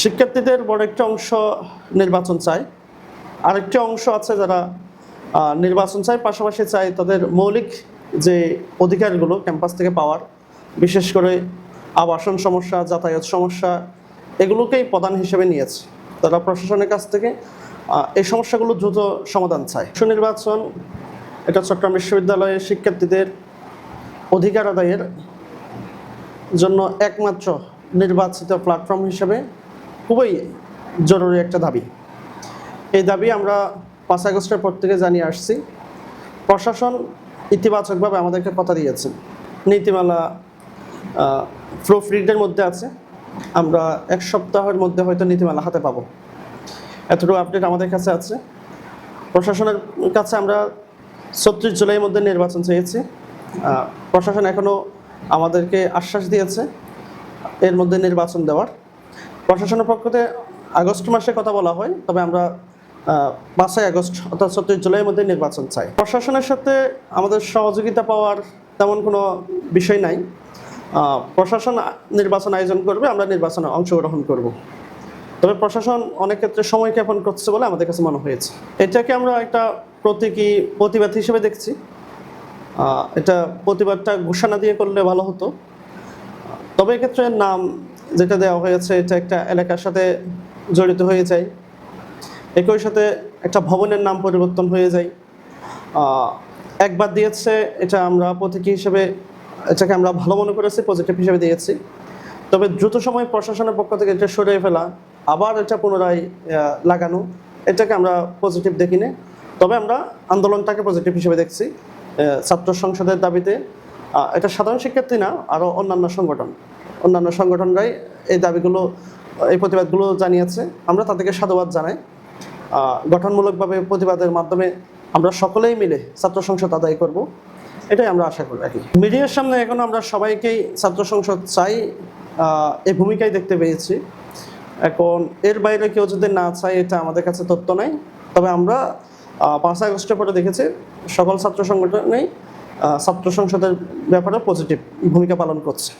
শিক্ষার্থীদের বড় একটা অংশ নির্বাচন চায়। আরেকটি অংশ আছে যারা নির্বাচন চায়, পাশাপাশি চায় তাদের মৌলিক যে অধিকারগুলো ক্যাম্পাস থেকে পাওয়ার, বিশেষ করে আবাসন সমস্যা, যাতায়াত সমস্যা, এগুলোকেই প্রধান হিসেবে নিয়েছে। তারা প্রশাসনের কাছ থেকে এই সমস্যাগুলো দ্রুত সমাধান চায়। সুনির্বাচন, এটা চট্টগ্রাম বিশ্ববিদ্যালয়ের শিক্ষার্থীদের অধিকার আদায়ের জন্য একমাত্র নির্বাচিত প্ল্যাটফর্ম হিসেবে খুবই জরুরি একটা দাবি। এই দাবি আমরা পাঁচ আগস্টের পর থেকে জানিয়ে আসছি। প্রশাসন ইতিবাচকভাবে আমাদেরকে কথা দিয়েছে। নীতিমালা প্রুফ রিডের মধ্যে আছে। আমরা এক সপ্তাহের মধ্যে হয়তো নীতিমালা হাতে পাবো। এতটুকু আপডেট আমাদের কাছে আছে। প্রশাসনের কাছে আমরা ছত্রিশ জুলাইয়ের মধ্যে নির্বাচন চেয়েছি। প্রশাসন এখনও আমাদেরকে আশ্বাস দিয়েছে এর মধ্যে নির্বাচন দেওয়ার। প্রশাসনের পক্ষতে আগস্ট মাসে কথা বলা হয়, তবে আমরা পাঁচই আগস্ট অর্থাৎ ছত্রিশ জুলাইয়ের মধ্যে নির্বাচন চাই। প্রশাসনের সাথে আমাদের সহযোগিতা পাওয়ার তেমন কোনো বিষয় নাই। প্রশাসন নির্বাচন আয়োজন করবে, আমরা নির্বাচনে অংশগ্রহণ করব। তবে প্রশাসন অনেক ক্ষেত্রে সময় জ্ঞাপন করছে বলে আমাদের কাছে মনে হয়েছে। এটাকে আমরা একটা প্রতীকী প্রতিবাদ হিসেবে দেখছি। এটা প্রতিবাদটা ঘোষণা দিয়ে করলে ভালো হতো। তবে এক্ষেত্রে নাম যেটা দেওয়া হয়েছে, এটা একটা এলাকার সাথে জড়িত হয়ে যায়। একই সাথে একটা ভবনের নাম পরিবর্তন হয়ে যায়। একবার দিয়েছে, এটা আমরা প্রতীকী হিসেবে, এটাকে আমরা ভালো মনে করেছি পজিটিভ হিসেবে দিয়েছি। তবে দ্রুত সময় প্রশাসনের পক্ষ থেকে এটা সরিয়ে ফেলা, আবার এটা পুনরায় লাগানো, এটাকে আমরা পজিটিভ দেখি না। তবে আমরা আন্দোলনটাকে পজিটিভ হিসেবে দেখছি। ছাত্র সংসদের দাবিতে এটা সাধারণ শিক্ষার্থী না আরও অন্যান্য সংগঠন। অন্যান্য সংগঠনরাই এই দাবিগুলো, এই প্রতিবাদগুলো জানিয়েছে। আমরা তাদেরকে সাধুবাদ জানাই। গঠনমূলকভাবে প্রতিবাদের মাধ্যমে আমরা সকলেই মিলে ছাত্র সংসদ আদায় করব। এটাই আমরা আশা করি রাখি মিডিয়ার সামনে এখন আমরা সবাইকেই ছাত্র সংসদ চাই এই ভূমিকায় দেখতে পেয়েছি। এখন এর বাইরে কেউ যদি না চায়, এটা আমাদের কাছে তথ্য নাই। তবে আমরা পাঁচ আগস্টের পরে দেখেছি, সকল ছাত্র সংগঠনেই ছাত্র সংসদের ব্যাপারে পজিটিভ ভূমিকা পালন করছে।